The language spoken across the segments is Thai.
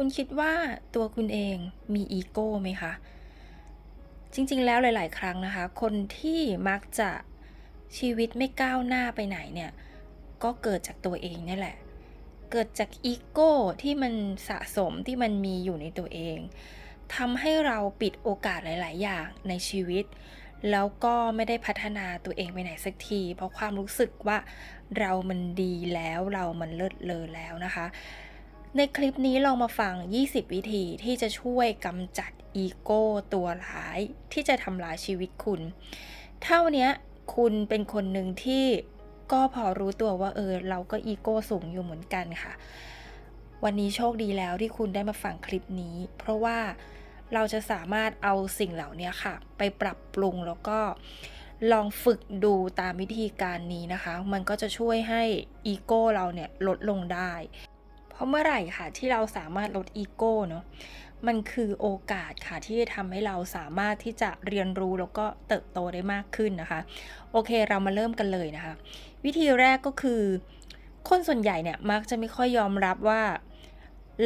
คุณคิดว่าตัวคุณเองมีอีโก้ไหมคะ จริงๆ แล้วหลาย ๆ ครั้งนะคะ คนที่มักจะชีวิตไม่ก้าวหน้าไปไหนเนี่ย ก็เกิดจากตัวเองนี่แหละ เกิดจากอีโก้ที่มันสะสมที่มันมีอยู่ในตัวเองทำให้เราปิดโอกาสหลาย ๆ อย่างในชีวิต แล้วก็ไม่ได้พัฒนาตัวเองไปไหนสักที เพราะความรู้สึกว่าเรามันดีแล้วเรามันเลิศเลอแล้วนะคะ ในคลิปนี้ลองมาฟัง 20 วิธีที่จะช่วยกำจัดอีโก้ตัวร้าย ที่จะทำลายชีวิตคุณ เท่านี้คุณเป็นคนหนึ่งที่ก็พอรู้ตัวว่าเออเราก็อีโก้สูงอยู่เหมือนกันค่ะ วันนี้โชคดีแล้วที่คุณได้มาฟังคลิปนี้ เพราะว่าเราจะสามารถเอาสิ่งเหล่านี้ค่ะ ไปปรับปรุงแล้วก็ลองฝึกดูตามวิธีการนี้นะคะ มันก็จะช่วยให้อีโก้เราเนี่ยลดลงได้ ราะเมื่อไหร่ค่ะที่เราสามารถลดอีโก้เนาะมันคือโอกาสค่ะที่จะทำให้เราสามารถที่จะเรียนรู้แล้วก็เติบโตได้มากขึ้นนะคะ โอเคเรามาเริ่มกันเลยนะคะ วิธีแรกก็คือ คนส่วนใหญ่เนี่ยมักจะไม่ค่อยยอมรับว่า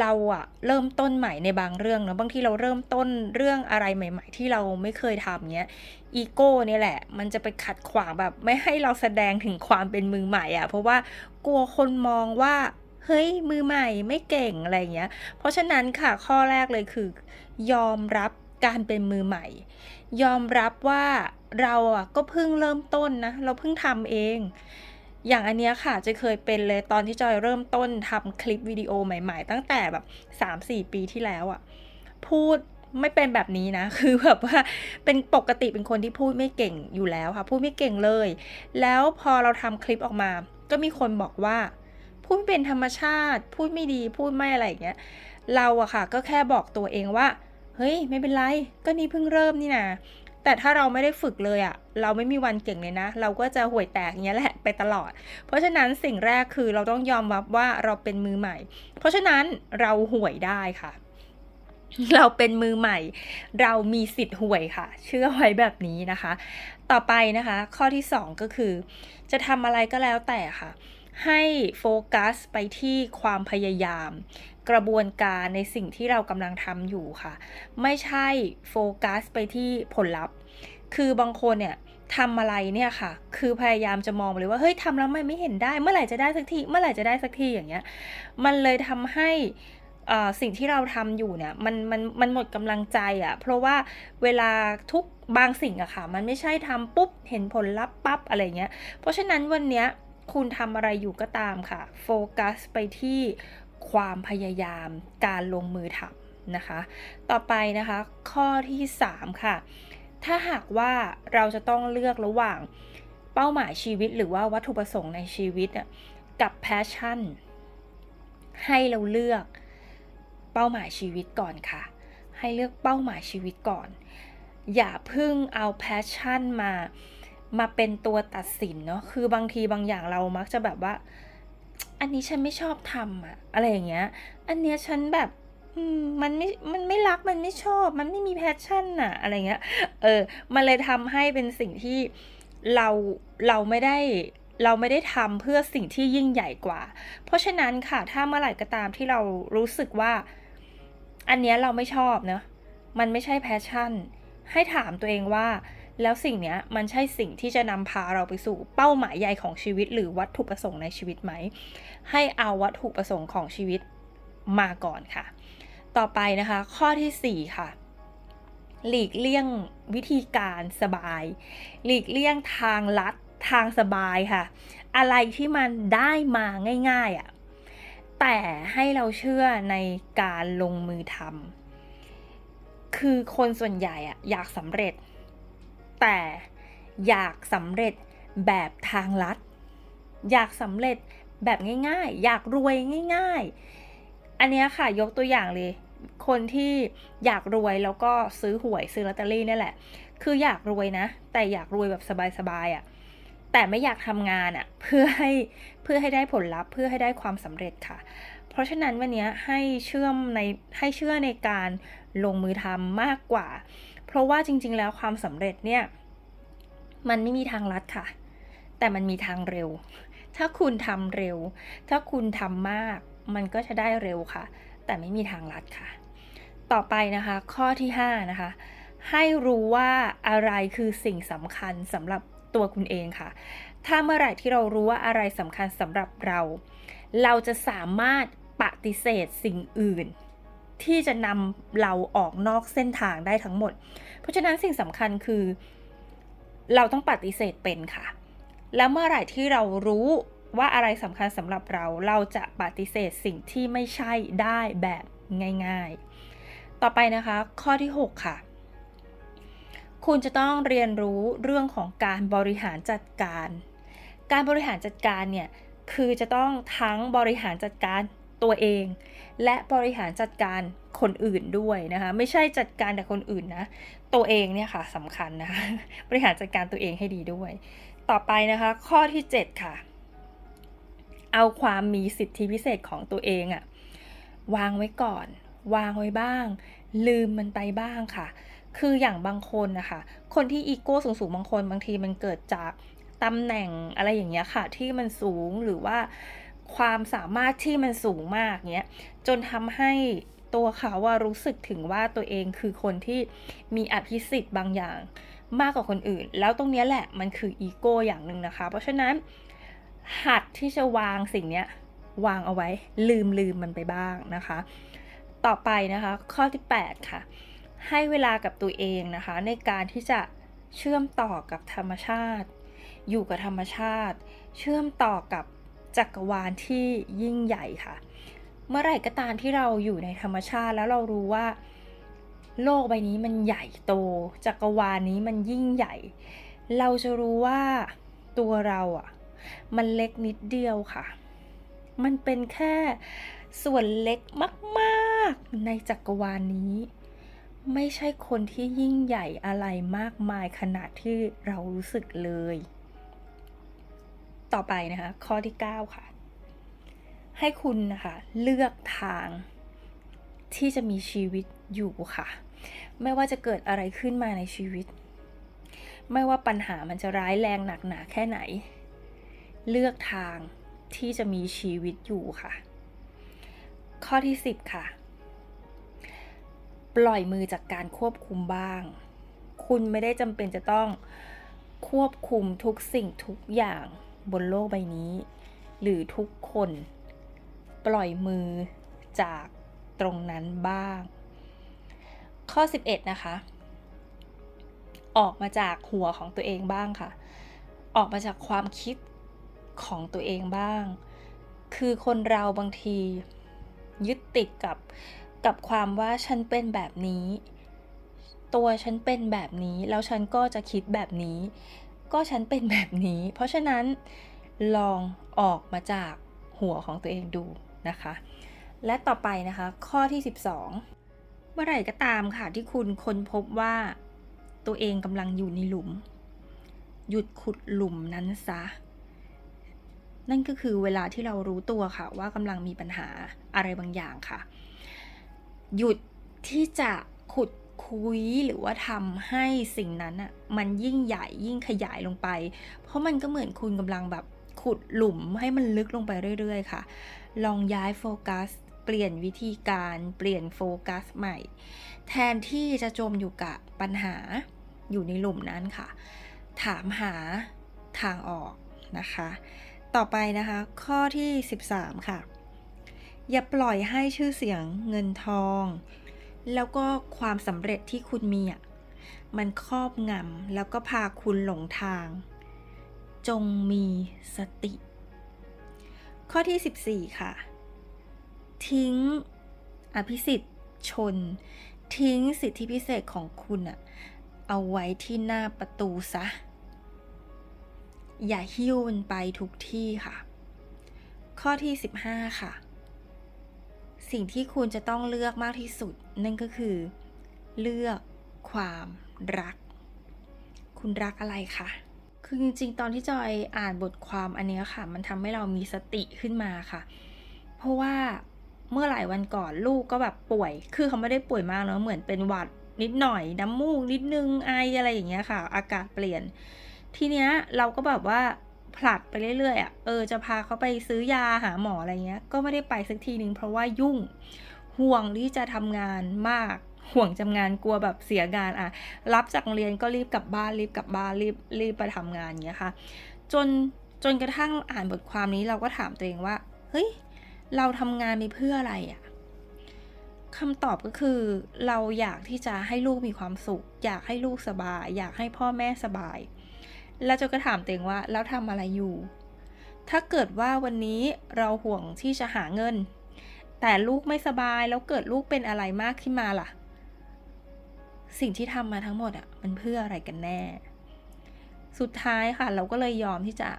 เราอะเริ่มต้นใหม่ในบางเรื่องเนาะบางทีเราเริ่มต้นเรื่องอะไรใหม่ ๆ ที่เราไม่เคยทำเนี้ยอีโก้เนี่ยแหละ มันจะไปขัดขวางแบบไม่ให้เราแสดงถึงความเป็นมือใหม่อะเพราะว่ากลัวคนมองว่า เฮ้ยมือใหม่ไม่เก่งอะไรเงี้ย เพราะฉะนั้นค่ะข้อแรกเลยคือ ยอมรับการเป็นมือใหม่ ยอมรับว่าเราอะก็เพิ่งเริ่มต้นนะ เราเพิ่งทำเองอย่างอันเนี้ยค่ะจะเคยเป็นเลยตอนที่จอยเริ่มต้นทำคลิปวิดีโอใหม่ๆ ตั้งแต่แบบ 3-4 ปีที่แล้วอะ พูดไม่เป็นแบบนี้นะ คือแบบว่าเป็นปกติเป็นคนที่พูดไม่เก่งอยู่แล้วค่ะ พูดไม่เก่งเลย แล้วพอเราทำคลิปออกมา ก็มีคนบอกว่า พูดไม่เป็นธรรมชาติ พูดไม่ดีพูดไม่อะไรอย่างเงี้ยเราอะค่ะ ก็แค่บอกตัวเองว่า เฮ้ย ไม่เป็นไร ก็นี่เพิ่งเริ่มนี่นะแต่ถ้าเราไม่ได้ฝึกเลยอะเราไม่มีวันเก่งเลยนะ เราก็จะห่วยแตกอย่างเงี้ยแหละไปตลอด เพราะฉะนั้นสิ่งแรกคือเราต้องยอมรับว่าเราเป็นมือใหม่ เพราะฉะนั้นเราห่วยได้ค่ะ เราเป็นมือใหม่ เรามีสิทธิ์ห่วยค่ะ เชื่อไว้แบบนี้นะคะ ต่อไปนะคะ ข้อที่ 2 ก็คือ จะทำอะไรก็แล้วแต่ค่ะ ให้โฟกัสไปที่ความพยายาม กระบวนการในสิ่งที่เรากำลังทำอยู่ค่ะ ไม่ใช่โฟกัสไปที่ผลลัพธ์ คือบางคนเนี่ยทำอะไรเนี่ยค่ะ คือพยายามจะมองเลยว่าเฮ้ยทำแล้วไม่ไม่เห็นได้ เมื่อไหร่จะได้สักที เมื่อไหร่จะได้สักทีอย่างเงี้ย มันเลยทำให้สิ่งที่เราทำอยู่เนี่ยมันมันมันหมดกำลังใจอะ่ะ เพราะว่าเวลาทุกบางสิ่งอะค่ะ มันไม่ใช่ทำปุ๊บเห็นผลลัพธ์ปั๊บอะไรเงี้ย เพราะฉะนั้นวันเนี้ย คุณทำอะไรอยู่ก็ตามค่ะ โฟกัสไปที่ความพยายามการลงมือทำนะคะ ต่อไปนะคะ ข้อที่ 3 ค่ะ ถ้าหากว่าเราจะต้องเลือกระหว่างเป้าหมายชีวิตหรือว่าวัตถุประสงค์ในชีวิตกับแพชชั่น ให้เราเลือกเป้าหมายชีวิตก่อนค่ะ ให้เลือกเป้าหมายชีวิตก่อน อย่าพึ่งเอาแพชชั่นมา มาเป็นตัวตัดสินเนาะคือบางทีบางอย่างเรามักจะแบบว่า อันนี้ฉันไม่ชอบทำอะอะไรอย่างเงี้ย อันเนี้ยฉันแบบมันไม่ มันไม่รัก มันไม่ชอบ มันไม่มีแพชชั่นอะอะไรเงี้ย เออ มันเลยทำให้เป็นสิ่งที่เรา เราไม่ได้ เราไม่ได้ทำเพื่อสิ่งที่ยิ่งใหญ่กว่า เพราะฉะนั้นค่ะ ถ้าเมื่อไหร่ก็ตามที่เรารู้สึกว่า อันเนี้ยเราไม่ชอบเนาะมันไม่ใช่แพชชั่น ให้ถามตัวเองว่า แล้วสิ่งนี้มันใช่สิ่งที่จะนำพาเราไปสู่เป้าหมายใหญ่ของชีวิต หรือวัตถุประสงค์ในชีวิตไหม ให้เอาวัตถุประสงค์ของชีวิตมาก่อนค่ะ ต่อไปนะคะ ข้อที่ 4 ค่ะ หลีกเลี่ยงวิธีการสบาย หลีกเลี่ยงทางลัดทางสบายค่ะ อะไรที่มันได้มาง่ายๆอะ่ะแต่ให้เราเชื่อในการลงมือทำคือคนส่วนใหญ่อะอยากสำเร็จ แต่อยากสำเร็จแบบทางลัด อยากสำเร็จแบบง่ายๆ อยากรวยง่าย ๆ อันนี้ค่ะยกตัวอย่างเลย คนที่อยากรวยแล้วก็ซื้อหวยซื้อลอตเตอรี่นี่แหละ คืออยากรวยนะ แต่อยากรวยแบบสบายๆอะ่ะแต่ไม่อยากทำงานอะ่ะเพื่อให้เพื่อให้ได้ผลลัพธ์เพื่อให้ได้ความสำเร็จค่ะ เพราะฉะนั้นวันนี้ให้เชื่อมในให้เชื่อในการลงมือทำมากกว่า เพราะว่าจริง ๆ แล้วความสำเร็จเนี่ย มันไม่มีทางลัดค่ะ แต่มันมีทางเร็ว ถ้าคุณทำเร็ว ถ้าคุณทำมาก มันก็จะได้เร็วค่ะแแต่ไม่มีทางลัดค่ะ ต่อไปนะคะ ข้อที่5นะคะ ให้รู้ว่าอะไรคือสิ่งสำคัญสำหรับตัวคุณเองค่ะ ถ้าเมื่อไหร่ที่เรารู้ว่าอะไรสำคัญสำหรับเรา เราจะสามารถปฏิเสธสิ่งอื่น ที่จะนำเราออกนอกเส้นทางได้ทั้งหมด เพราะฉะนั้นสิ่งสำคัญคือ เราต้องปฏิเสธเป็นค่ะ แล้วเมื่อไหร่ที่เรารู้ว่าอะไรสำคัญสำหรับเรา เราจะปฏิเสธสิ่งที่ไม่ใช่ได้แบบง่ายๆ ต่อไปนะคะ ข้อที่ 6 ค่ะ คุณจะต้องเรียนรู้เรื่องของการบริหารจัดการ การบริหารจัดการเนี่ย คือจะต้องทั้งบริหารจัดการ ตัวเอง และบริหารจัดการคนอื่นด้วยนะคะไม่ใช่จัดการแต่คนอื่นนะตัวเองเนี่ยค่ะสำคัญนะคะบริหารจัดการตัวเองให้ดีด้วย ต่อไปนะคะข้อที่ 7 ค่ะ เอาความมีสิทธิพิเศษของตัวเองอะวางไว้ก่อน วางไว้บ้าง ลืมมันไปบ้างค่ะ คืออย่างบางคนนะคะคนที่อีโก้สูงๆบางคนบางทีมันเกิดจากตำแหน่งอะไรอย่างเงี้ยค่ะ ที่มันสูงหรือว่า ความสามารถที่มันสูงมากเนี้ยจนทำให้ตัวเขาว่ารู้สึกถึงว่าตัวเองคือคนที่มีอภิสิทธิ์บางอย่างมากกว่าคนอื่น แล้วตรงนี้แหละมันคืออีโก้อย่างหนึ่งนะคะ เพราะฉะนั้นหัดที่จะวางสิ่งนี้วางเอาไว้ลืมลืมมันไปบ้างนะคะ ต่อไปนะคะข้อที่ 8 ค่ะ ให้เวลากับตัวเองนะคะ ในการที่จะเชื่อมต่อกับธรรมชาติ อยู่กับธรรมชาติ เชื่อมต่อกับ จักรวาลที่ยิ่งใหญ่ค่ะ เมื่อไหร่ก็ตามที่เราอยู่ในธรรมชาติแล้วเรารู้ว่า โลกใบนี้มันใหญ่โต จักรวาลนี้มันยิ่งใหญ่ เราจะรู้ว่าตัวเราอะ่ะ มันเล็กนิดเดียวค่ะ มันเป็นแค่ส่วนเล็กมากๆในจักรวาลนี้ไม่ใช่คนที่ยิ่งใหญ่อะไรมากมายขนาดที่เรารู้สึกเลย ต่อไปนะคะ ข้อที่ 9 ค่ะ ให้คุณนะคะเลือกทางที่จะมีชีวิตอยู่ค่ะ ไม่ว่าจะเกิดอะไรขึ้นมาในชีวิต ไม่ว่าปัญหามันจะร้ายแรงหนักหนาแค่ไหน เลือกทางที่จะมีชีวิตอยู่ค่ะ ข้อที่ 10 ค่ะ ปล่อยมือจากการควบคุมบ้าง คุณไม่ได้จำเป็นจะต้องควบคุมทุกสิ่งทุกอย่าง บนโลกใบนี้ หรือทุกคนปล่อยมือจากตรงนั้นบ้าง ข้อ 11 นะคะ ออกมาจากหัวของตัวเองบ้างค่ะ ออกมาจากความคิดของตัวเองบ้าง คือคนเราบางทียึดติดกับกับความว่าฉันเป็นแบบนี้ ตัวฉันเป็นแบบนี้ แล้วฉันก็จะคิดแบบนี้ ก็ฉันเป็นแบบนี้ เพราะฉะนั้นลองออกมาจากหัวของตัวเองดูนะคะ และต่อไปนะคะ ข้อที่ 12 เมื่อไหร่ก็ตามค่ะที่คุณค้นพบว่าตัวเองกำลังอยู่ในหลุม หยุดขุดหลุมนั้นซะ นั่นก็คือเวลาที่เรารู้ตัวค่ะ ว่ากำลังมีปัญหาอะไรบางอย่างค่ะ หยุดที่จะขุด คุยหรือว่าทำให้สิ่งนั้นอะมันยิ่งใหญ่ยิ่งขยายลงไป เพราะมันก็เหมือนคุณกำลังแบบขุดหลุมให้มันลึกลงไปเรื่อยๆ ค่ะ ลองย้ายโฟกัส เปลี่ยนวิธีการเปลี่ยนโฟกัสใหม่ แทนที่จะจมอยู่กับปัญหาอยู่ในหลุมนั้นค่ะ ถามหาทางออกนะคะ ต่อไปนะคะ ข้อที่ 13 ค่ะ อย่าปล่อยให้ชื่อเสียงเงินทอง แล้วก็ความสำเร็จที่คุณมีอะมันครอบงำแล้วก็พาคุณหลงทาง จงมีสติ ข้อที่ 14 ค่ะ ทิ้งอภิสิทธิ์ชน ทิ้งสิทธิพิเศษของคุณอะเอาไว้ที่หน้าประตูซะ อย่าหิ้วมันไปทุกที่ค่ะ ข้อที่ 15 ค่ะ สิ่งที่คุณจะต้องเลือกมากที่สุด นั่นก็คือ เลือกความรัก คุณรักอะไรคะคือจริงๆ ตอนที่จอยอ่านบทความอันเนี้ยค่ะ มันทำให้เรามีสติขึ้นมาค่ะ เพราะว่าเมื่อหลายวันก่อนลูกก็แบบป่วย คือเขาไม่ได้ป่วยมากเนอะเหมือนเป็นหวัดนิดหน่อย น้ำมูกนิดนึงไออะไรอย่างเงี้ยค่ะ อากาศเปลี่ยน ทีเนี้ยเราก็แบบว่า ผลัดไปเรื่อยๆอะเออจะพาเขาไปซื้อยาหาหมออะไรเงี้ย ก็ไม่ได้ไปสักทีนึงเพราะว่ายุ่งห่วงที่จะทำงานมากห่วงจำงานกลัวแบบเสียงานอะ รับจากโรงเรียนก็รีบกลับบ้านรีบกลับบ้านรีบรีบไปทำงานอย่างเงี้ยค่ะ จนจนกระทั่งอ่านบทความนี้เราก็ถามตัวเองว่า เฮ้ย เราทำงานไปเพื่ออะไรอะคำตอบก็คือเราอยากที่จะให้ลูกมีความสุข อยากให้ลูกสบาย อยากให้พ่อแม่สบาย แล้วจนก็ถามตัวเองว่าแล้วทำอะไรอยู่ ถ้าเกิดว่าวันนี้เราห่วงที่จะหาเงิน แต่ลูกไม่สบายแล้วเกิดลูกเป็นอะไรมากขึ้นมาล่ะ สิ่งที่ทำมาทั้งหมดอะมันเพื่ออะไรกันแน่ สุดท้ายค่ะ เราก็เลยยอมที่จะ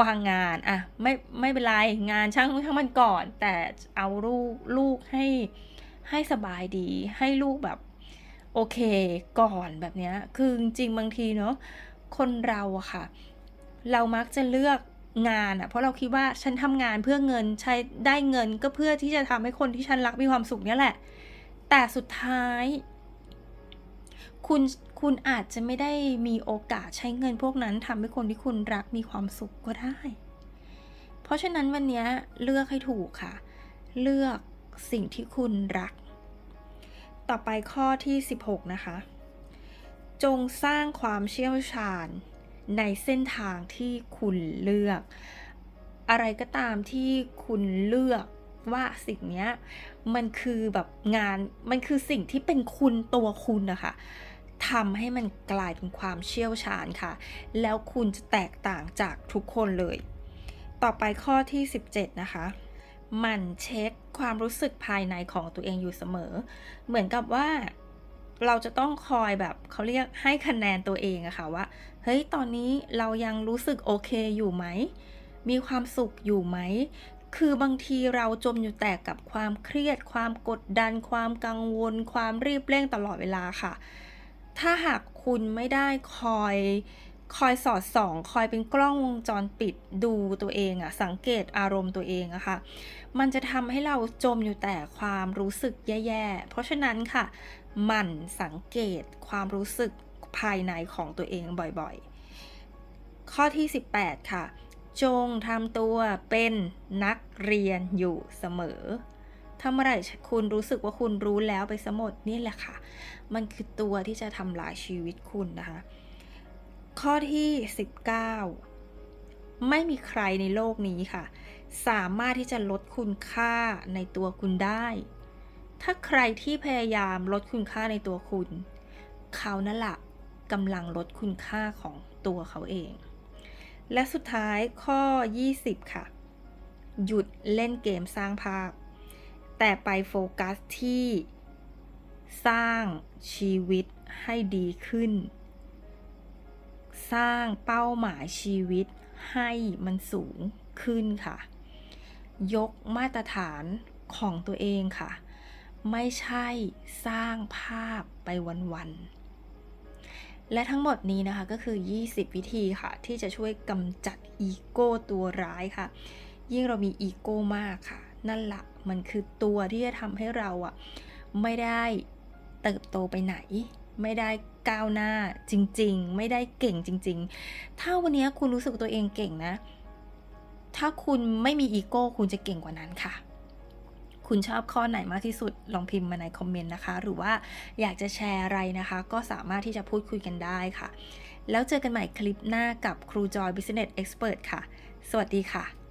วางงานอะไม่ไม่เป็นไร งานช่างช่างมันก่อน แต่เอาลูกลูกให้ให้สบายดี ให้ลูกแบบ โอเคก่อนแบบเนี้ยคือจริงบางทีเนาะ คนเราอะค่ะ เรามักจะเลือกงานอะเพราะเราคิดว่าฉันทำงานเพื่อเงินใช้ได้เงินก็เพื่อที่จะทำให้คนที่ฉันรักมีความสุขเนี่ยแหละ แต่สุดท้าย คุณคุณอาจจะไม่ได้มีโอกาสใช้เงินพวกนั้นทำให้คนที่คุณรักมีความสุขก็ได้ เพราะฉะนั้นวันนี้เลือกให้ถูกค่ะ เลือกสิ่งที่คุณรัก ต่อไปข้อที่ 16 นะคะ จงสร้างความเชี่ยวชาญในเส้นทางที่คุณเลือก อะไรก็ตามที่คุณเลือกว่าสิ่งนี้มันคือแบบงานมันคือสิ่งที่เป็นคุณตัวคุณนะคะทำให้มันกลายเป็นความเชี่ยวชาญค่ะ แล้วคุณจะแตกต่างจากทุกคนเลย ต่อไปข้อที่ 17 นะคะ มันเช็คความรู้สึกภายในของตัวเองอยู่เสมอ เหมือนกับว่า เราจะต้องคอยแบบเขาเรียกให้คะแนนตัวเองอะค่ะว่า เฮ้ย ตอนนี้เรายังรู้สึกโอเคอยู่ไหม มีความสุขอยู่ไหม คือบางทีเราจมอยู่แต่กับความเครียด ความกดดัน ความกังวล ความรีบเร่งตลอดเวลาค่ะ ถ้าหากคุณไม่ได้คอย คอยสอดส่อง คอยเป็นกล้องวงจรปิดดูตัวเองอะสังเกตอารมณ์ตัวเองอะค่ะ มันจะทำให้เราจมอยู่แต่ความรู้สึกแย่ๆ เพราะฉะนั้นค่ะ หมั่นสังเกตความรู้สึกภายในของตัวเองบ่อยๆ ข้อที่ 18 ค่ะ จงทำตัวเป็นนักเรียนอยู่เสมอถ้าเมื่อไหร่คุณรู้สึกว่าคุณรู้แล้วไปสมดนี่แหละค่ะ มันคือตัวที่จะทำลายชีวิตคุณนะคะ ข้อที่ 19 ไม่มีใครในโลกนี้ค่ะ สามารถที่จะลดคุณค่าในตัวคุณได้ ถ้าใครที่พยายามลดคุณค่าในตัวคุณ เขานั่นแหละกำลังลดคุณค่าของตัวเขาเอง และสุดท้ายข้อ 20 ค่ะ หยุดเล่นเกมสร้างภาพ แต่ไปโฟกัสที่ สร้างชีวิตให้ดีขึ้น สร้างเป้าหมายชีวิตให้มันสูงขึ้นค่ะ ยกมาตรฐานของตัวเองค่ะ ไม่ใช่สร้างภาพไปวันๆ และทั้งหมดนี้นะคะก็คือ 20 วิธีค่ะ ที่จะช่วยกำจัดอีโก้ตัวร้ายค่ะ ยิ่งเรามีอีโก้มากค่ะ นั่นละมันคือตัวที่จะทำให้เราอะไม่ได้เติบโตไปไหน ไม่ได้ก้าวหน้าจริง ๆ ไม่ได้เก่งจริง ๆ ถ้าวันนี้คุณรู้สึกตัวเองเก่งนะ ถ้าคุณไม่มีอีโก้คุณจะเก่งกว่านั้นค่ะ คุณชอบข้อไหนมากที่สุดลองพิมพ์มาในคอมเมนต์นะคะ หรือว่าอยากจะแชร์อะไรนะคะ ก็สามารถที่จะพูดคุยกันได้ค่ะ แล้วเจอกันใหม่คลิปหน้ากับครูจอย Business Expert ค่ะ สวัสดีค่ะ